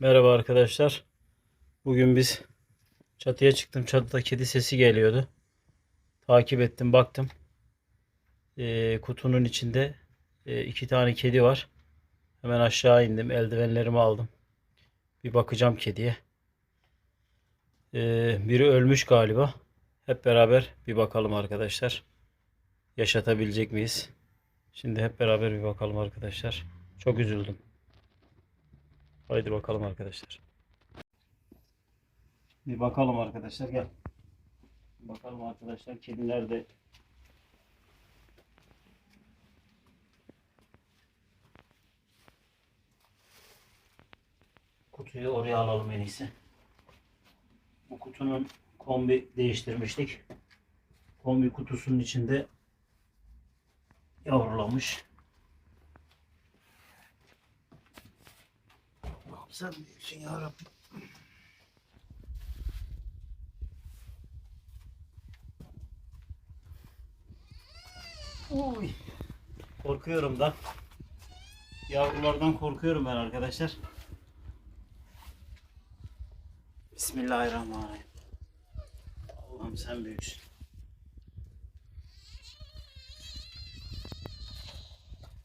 Merhaba arkadaşlar. Bugün biz çatıya çıktım. Çatıda kedi sesi geliyordu. Takip ettim, baktım. Ee, kutunun içinde e, iki tane kedi var. Hemen aşağı indim. Eldivenlerimi aldım. Bir bakacağım kediye. Ee, biri ölmüş galiba. Hep beraber bir bakalım arkadaşlar. Yaşatabilecek miyiz? Şimdi hep beraber bir bakalım arkadaşlar. Çok üzüldüm. Haydi bakalım arkadaşlar. Bir bakalım arkadaşlar gel. Bakalım arkadaşlar kedi nerede? Kutuyu oraya alalım en iyisi. Bu kutunun kombi değiştirmiştik. Kombi kutusunun içinde yavrulamış. Allah'ım sen büyüksün ya Rabbim. Oy. Korkuyorum da. Yavrulardan korkuyorum ben arkadaşlar. Bismillahirrahmanirrahim. Allah'ım sen büyüksün.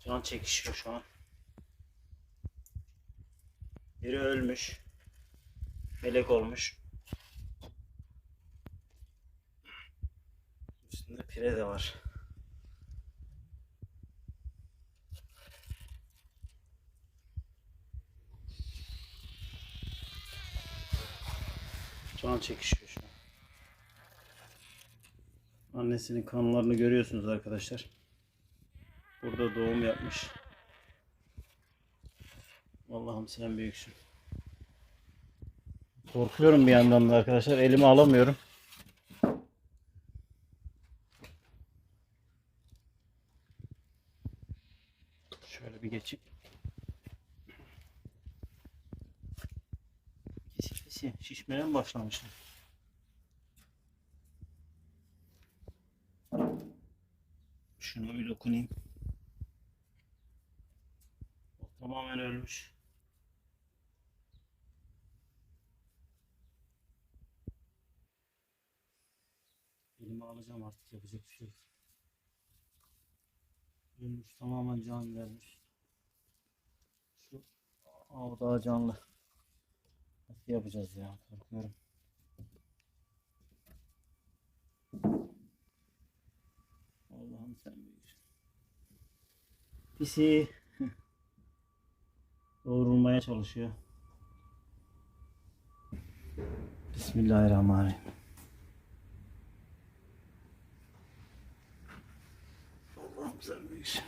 Can çekişiyor şu an. Biri ölmüş. Melek olmuş. Üstünde pire de var. Can çekişiyor şu an. Annesinin kanlarını görüyorsunuz arkadaşlar. Burada doğum yapmış. Allah'ım sen büyüksün. Korkuyorum bir yandan da arkadaşlar. Elime alamıyorum. Şöyle bir geçeyim. Pisi. Şişmeye mi başlamışlar? Şuna bir dokunayım. Tamamen ölmüş. Elime alacağım artık yapacak bir şey yok. Ölmüş tamamen can vermiş. Şu o daha canlı. Nasıl yapacağız ya korkuyorum. Allah'ım sen büyüksün. Pisi doğrulmaya çalışıyor. Bismillahirrahmanirrahim. Büyüksün.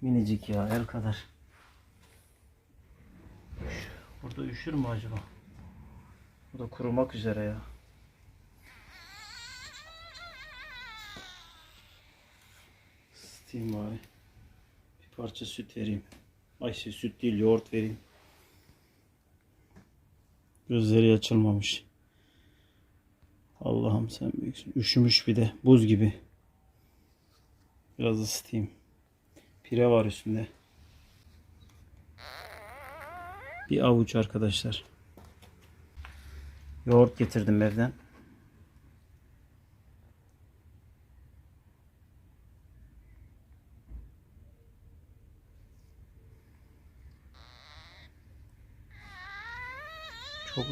Minicik ya el kadar. Burada üşür mü acaba? Bu da kurumak üzere ya. Isıtayım bari. Bir parça süt vereyim. Ay şey, süt değil yoğurt vereyim. Gözleri açılmamış. Allah'ım sen büyüksün. Üşümüş bir de. Buz gibi. Biraz ısıtayım. Pire var üstünde. Bir avuç arkadaşlar. Yoğurt getirdim evden.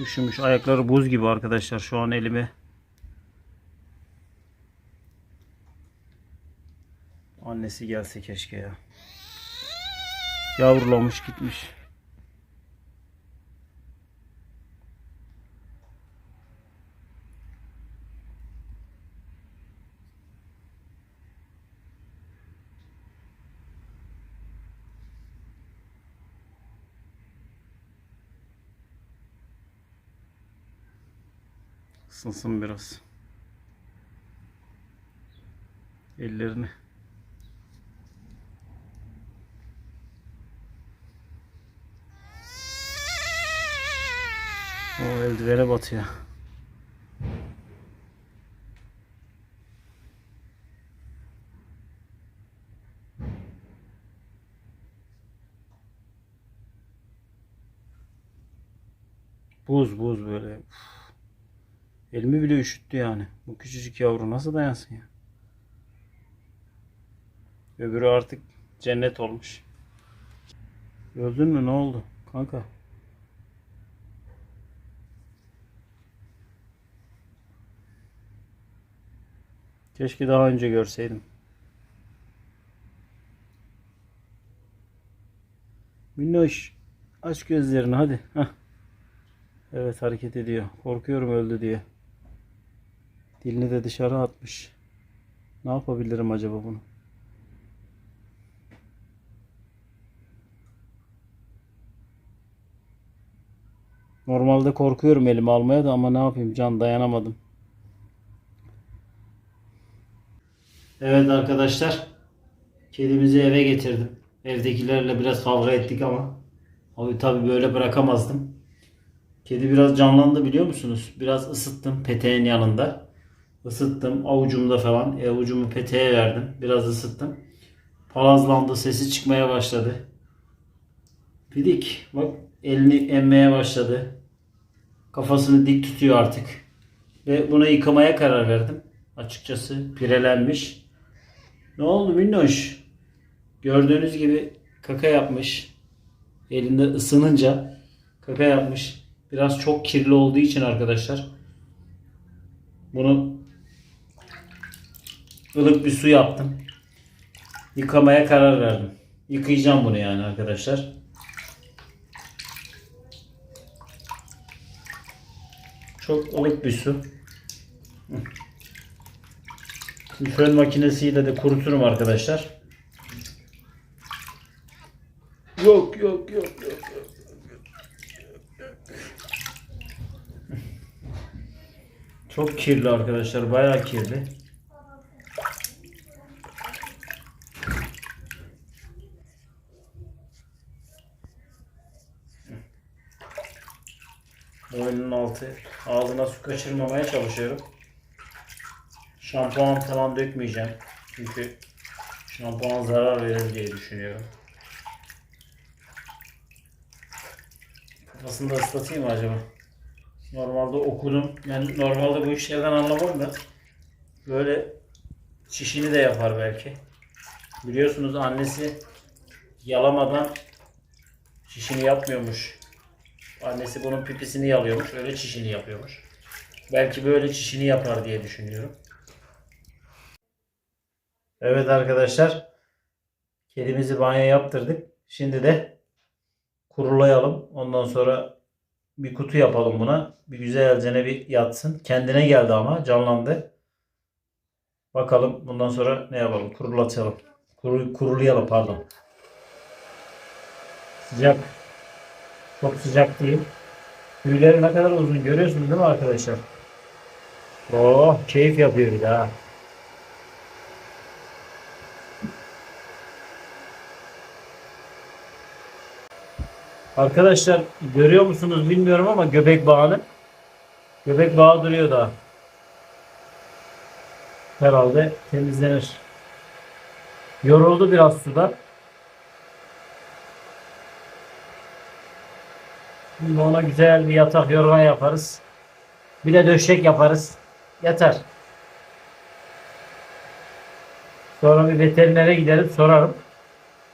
Üşümüş. Ayakları buz gibi arkadaşlar şu an elime. Annesi gelse keşke ya. Yavrulamış gitmiş. ısınsın biraz. Ellerini. O eldivene batıyor. Buz buz böyle. Uf. Elimi bile üşüttü yani. Bu küçücük yavru nasıl dayansın ya? Öbürü artık cennet olmuş. Gördün mü ne oldu? Kanka. Keşke daha önce görseydim. Minnoş aç gözlerini hadi. Hah. Evet hareket ediyor. Korkuyorum öldü diye. Dilini de dışarı atmış. Ne yapabilirim acaba bunu? Normalde korkuyorum elimi almaya da ama ne yapayım can dayanamadım. Evet arkadaşlar. Kedimizi eve getirdim. Evdekilerle biraz kavga ettik ama abi tabii böyle bırakamazdım. Kedi biraz canlandı biliyor musunuz? Biraz ısıttım peteğin yanında. Isıttım avucumda falan. E, avucumu peteğe verdim. Biraz ısıttım. Palazlandı. Sesi çıkmaya başladı. Fidik bak elini emmeye başladı. Kafasını dik tutuyor artık. Ve buna yıkamaya karar verdim. Açıkçası pirelenmiş. Ne oldu Minnoş? Gördüğünüz gibi kaka yapmış. Elinde ısınınca kaka yapmış. Biraz çok kirli olduğu için arkadaşlar. Bunu ılık bir su yaptım. Yıkamaya karar verdim. Yıkayacağım bunu yani arkadaşlar. Çok ılık bir su. Şimdi fön makinesiyle de kuruturum arkadaşlar. Yok yok yok yok. yok. Çok kirli arkadaşlar. Bayağı kirli. Altı. Ağzına su kaçırmamaya çalışıyorum. Şampuan falan dökmeyeceğim. Çünkü şampuan zarar verir diye düşünüyorum. Kafasını da ıslatayım acaba? Normalde okudum. Yani normalde bu işlerden anlamam da böyle çişini de yapar belki. Biliyorsunuz annesi yalamadan çişini yapmıyormuş. Annesi bunun pipisini yalıyormuş. Öyle çişini yapıyormuş. Belki böyle çişini yapar diye düşünüyorum. Evet arkadaşlar. Kedimizi banyo yaptırdık. Şimdi de kurulayalım. Ondan sonra bir kutu yapalım buna. Bir güzelce bir yatsın. Kendine geldi ama canlandı. Bakalım bundan sonra ne yapalım? Kurulatalım. Kuru, kurulayalım pardon. Sıcak. Çok sıcak değil. Tüyleri ne kadar uzun görüyorsunuz değil mi arkadaşlar? Oh keyif yapıyor bir. Arkadaşlar görüyor musunuz bilmiyorum ama göbek bağını. Göbek bağı duruyor daha. Herhalde temizlenir. Yoruldu biraz suda. Şimdi ona güzel bir yatak yorgan yaparız. Bir de döşek yaparız. Yatar. Sonra bir veterinere gidelim sorarım.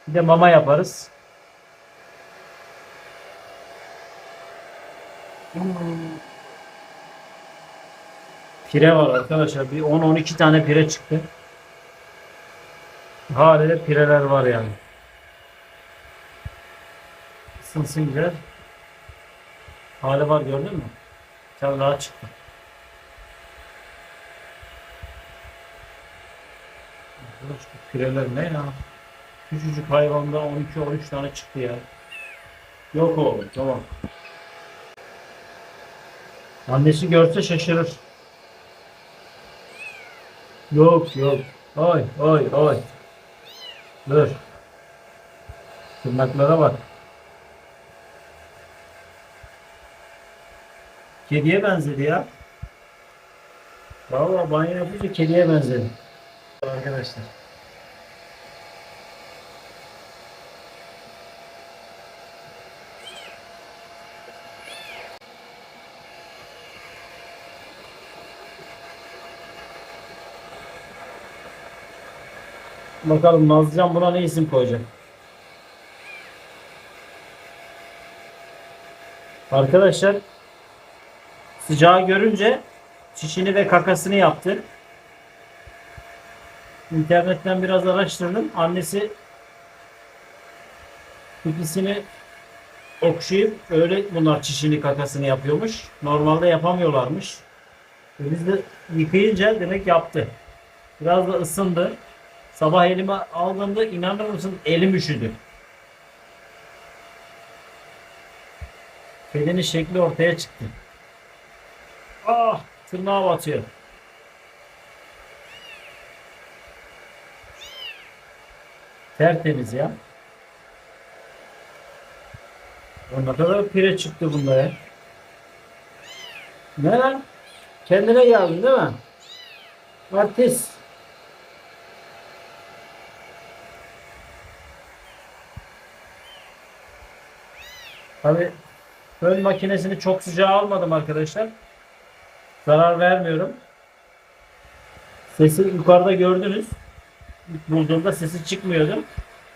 Bir de mama yaparız. Pire var arkadaşlar. Bir 10-12 tane pire çıktı. Haliyle pireler var yani. Isınsın güzel. Hali var gördün mü? Daha çıktı. Arkadaş bu ne ya? Küçücük hayvanda 12-13 tane çıktı ya. Yok oğlum tamam. Annesi görse şaşırır. Yok yok. Oy oy oy. Dur. Tırnaklara bak. Kediye benzedi ya. Valla banyo yapınca kediye benzedi. Arkadaşlar. Bakalım Nazlıcan buna ne isim koyacak? Arkadaşlar sıcağı görünce çişini ve kakasını yaptı. İnternetten biraz araştırdım. Annesi pipisini okşayıp öyle bunlar çişini kakasını yapıyormuş. Normalde yapamıyorlarmış. E Biz de yıkayınca demek yaptı. Biraz da ısındı. Sabah elime aldığımda inanır mısın elim üşüdü. Kedinin şekli ortaya çıktı. Ah tırnağa batıyor. Tertemiz ya. Ne kadar pire çıktı bunda ya. Ne lan? Kendine geldin değil mi? Artist. Tabi fön makinesini çok sıcağa almadım arkadaşlar. Zarar vermiyorum. Sesi yukarıda gördünüz. Bulduğumda sesi çıkmıyordu.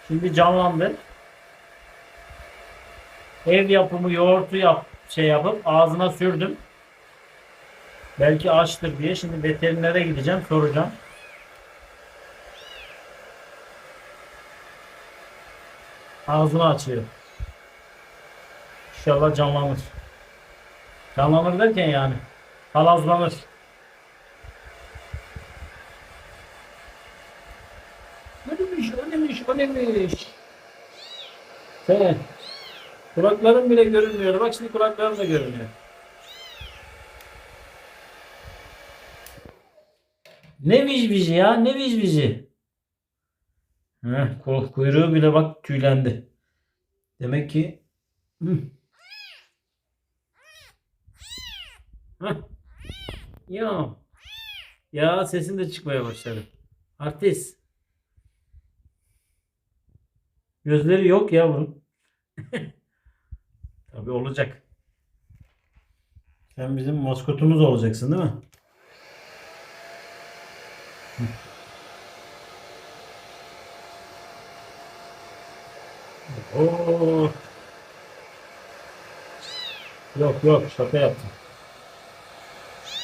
Şimdi canlandı. Ev yapımı yoğurtu yap şey yapıp ağzına sürdüm. Belki açtır diye. Şimdi veterinere gideceğim soracağım. Ağzını açıyor. İnşallah canlanır. Canlanır derken yani. Halazlanır. O neymiş, o neymiş, o neymiş. Sen. Kulakların bile görünmüyor. Bak şimdi kulakların da görünüyor. Ne vicvici ya? Ne vicvici? Heh, ku- kuyruğu bile bak tüylendi. Demek ki. Heh. Ya. Ya sesin de çıkmaya başladı. Artist. Gözleri yok ya bunun. Tabii olacak. Sen bizim maskotumuz olacaksın değil mi? Oo. Yok yok şaka yaptım.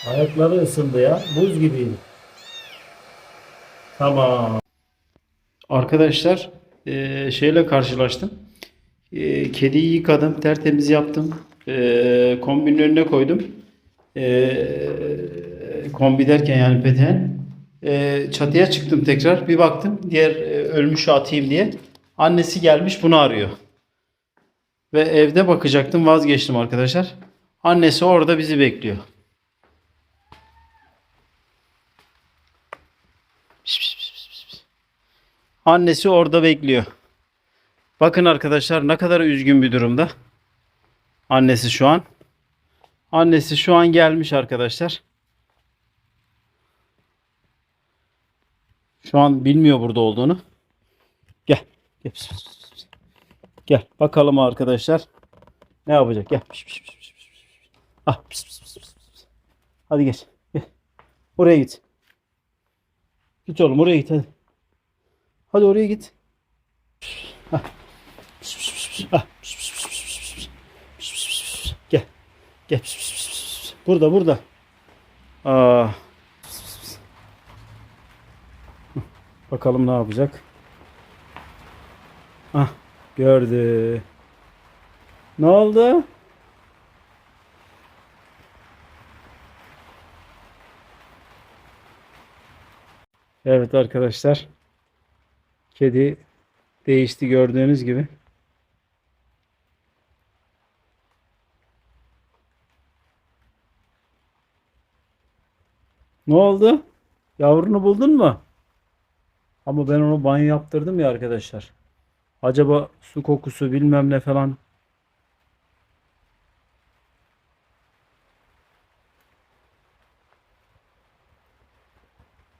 Ayakları ısındı ya. Buz gibiydi. Tamam. Arkadaşlar eee, şeyle karşılaştım. Eee, kediyi yıkadım. Tertemiz yaptım. Eee kombinin önüne koydum. Eee, kombi derken yani peten. Eee, çatıya çıktım tekrar. Bir baktım. Diğer e, ölmüşü atayım diye. Annesi gelmiş bunu arıyor. Ve evde bakacaktım vazgeçtim arkadaşlar. Annesi orada bizi bekliyor. Pis, pis, pis, pis, pis. Annesi orada bekliyor. Bakın arkadaşlar ne kadar üzgün bir durumda. Annesi şu an. Annesi şu an gelmiş arkadaşlar. Şu an bilmiyor burada olduğunu. Gel. Gel. Gel. Bakalım arkadaşlar. Ne yapacak? Gel. Ah. Hadi geç. Gel. Oraya git. Git oğlum oraya git hadi. Hadi oraya git. Ah. Ah. Pis, pis. Gel. Gel. Burada burada. Aa. Bakalım ne yapacak. Ah gördü. Ne oldu? Evet arkadaşlar. Kedi değişti gördüğünüz gibi. Ne oldu? Yavrunu buldun mu? Ama ben onu banyo yaptırdım ya arkadaşlar. Acaba su kokusu bilmem ne falan.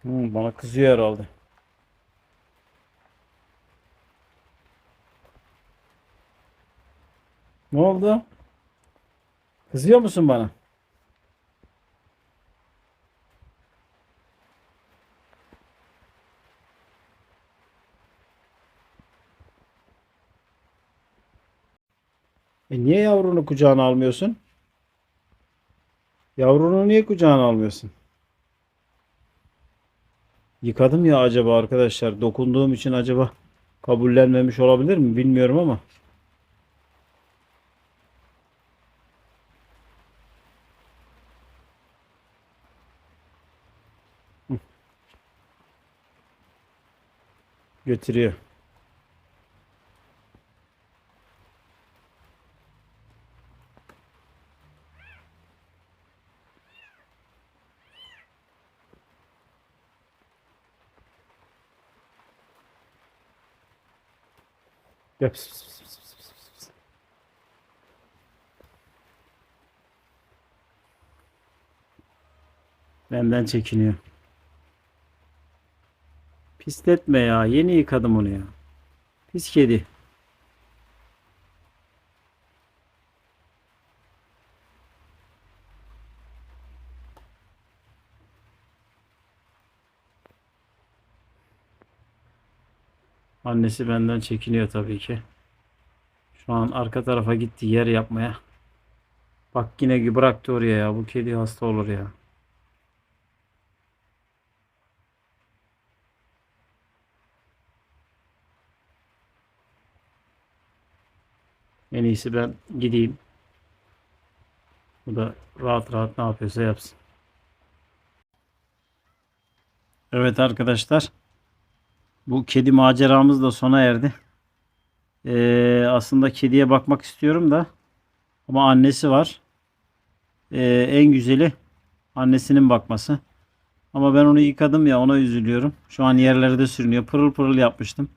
Hmm, bana kızıyor herhalde. Ne oldu? Kızıyor musun bana? E niye yavrunu kucağına almıyorsun? Yavrunu niye kucağına almıyorsun? Yıkadım ya acaba arkadaşlar. Dokunduğum için acaba kabullenmemiş olabilir mi bilmiyorum ama. Götürüyor. Pıs. Benden çekiniyor. Pisletme ya. Yeni yıkadım onu ya. Pis kedi. Annesi benden çekiniyor tabii ki. Şu an arka tarafa gitti yer yapmaya. Bak yine bıraktı oraya ya. Bu kedi hasta olur ya. En iyisi ben gideyim. Bu da rahat rahat ne yapıyorsa yapsın. Evet arkadaşlar. Bu kedi maceramız da sona erdi. Ee, aslında kediye bakmak istiyorum da ama annesi var. Ee, en güzeli annesinin bakması. Ama ben onu yıkadım ya ona üzülüyorum. Şu an yerlerde sürünüyor. Pırıl pırıl yapmıştım.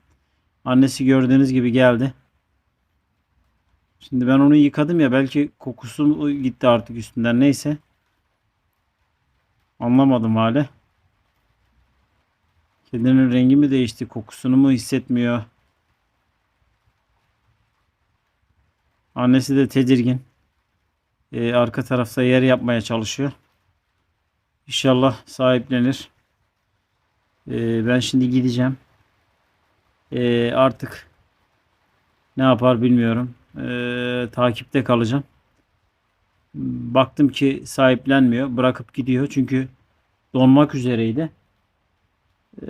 Annesi gördüğünüz gibi geldi. Şimdi ben onu yıkadım ya belki kokusu gitti artık üstünden neyse. Anlamadım hale. Kedinin rengi mi değişti? Kokusunu mu hissetmiyor? Annesi de tedirgin. Ee, arka tarafta yer yapmaya çalışıyor. İnşallah sahiplenir. Ee, ben şimdi gideceğim. Ee, artık ne yapar bilmiyorum. Ee, takipte kalacağım. Baktım ki sahiplenmiyor. Bırakıp gidiyor. Çünkü donmak üzereydi. Ee,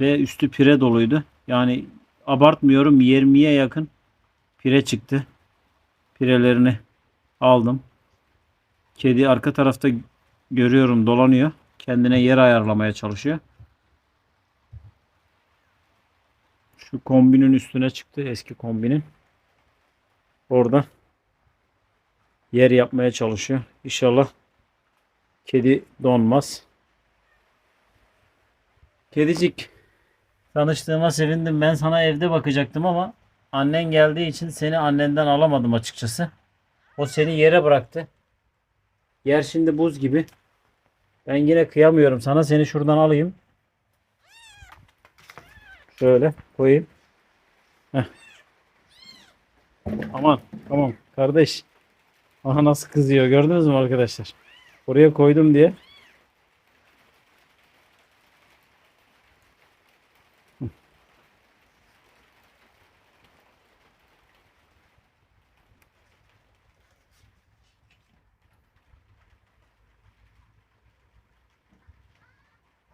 ve üstü pire doluydu. Yani abartmıyorum 20'ye yakın pire çıktı. Pirelerini aldım. Kedi arka tarafta görüyorum dolanıyor. Kendine yer ayarlamaya çalışıyor. Şu kombinin üstüne çıktı eski kombinin. Orada yer yapmaya çalışıyor. İnşallah kedi donmaz. Kedicik tanıştığıma sevindim. Ben sana evde bakacaktım ama annen geldiği için seni annenden alamadım açıkçası. O seni yere bıraktı. Yer şimdi buz gibi. Ben yine kıyamıyorum sana. Seni şuradan alayım. Şöyle koyayım. Heh. Aman tamam kardeş. Aha nasıl kızıyor gördünüz mü arkadaşlar? Oraya koydum diye.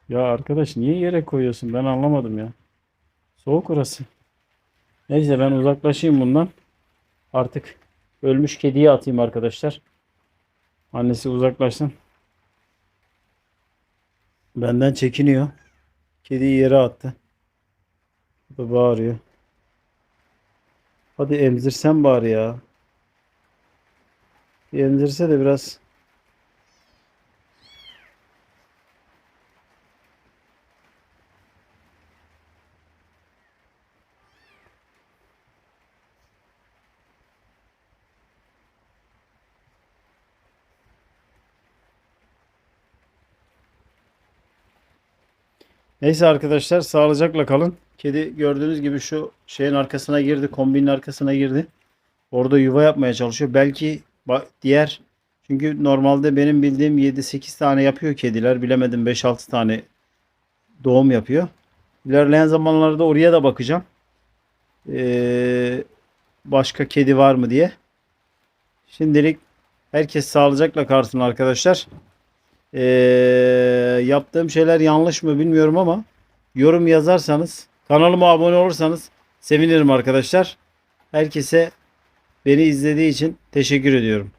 Ya arkadaş niye yere koyuyorsun? Ben anlamadım ya. Soğuk orası. Neyse ben uzaklaşayım bundan. Artık ölmüş kediyi atayım arkadaşlar. Annesi uzaklaşsın. Benden çekiniyor. Kediyi yere attı. Bu da bağırıyor. Hadi emzirsen bari ya. Emzirse de biraz Neyse arkadaşlar sağlıcakla kalın. Kedi gördüğünüz gibi şu şeyin arkasına girdi. Kombinin arkasına girdi. Orada yuva yapmaya çalışıyor. Belki diğer çünkü normalde benim bildiğim 7-8 tane yapıyor kediler. Bilemedim 5-6 tane doğum yapıyor. İlerleyen zamanlarda oraya da bakacağım. Ee, başka kedi var mı diye. Şimdilik herkes sağlıcakla kalsın arkadaşlar. Ee, yaptığım şeyler yanlış mı bilmiyorum ama yorum yazarsanız kanalıma abone olursanız sevinirim arkadaşlar. Herkese beni izlediği için teşekkür ediyorum.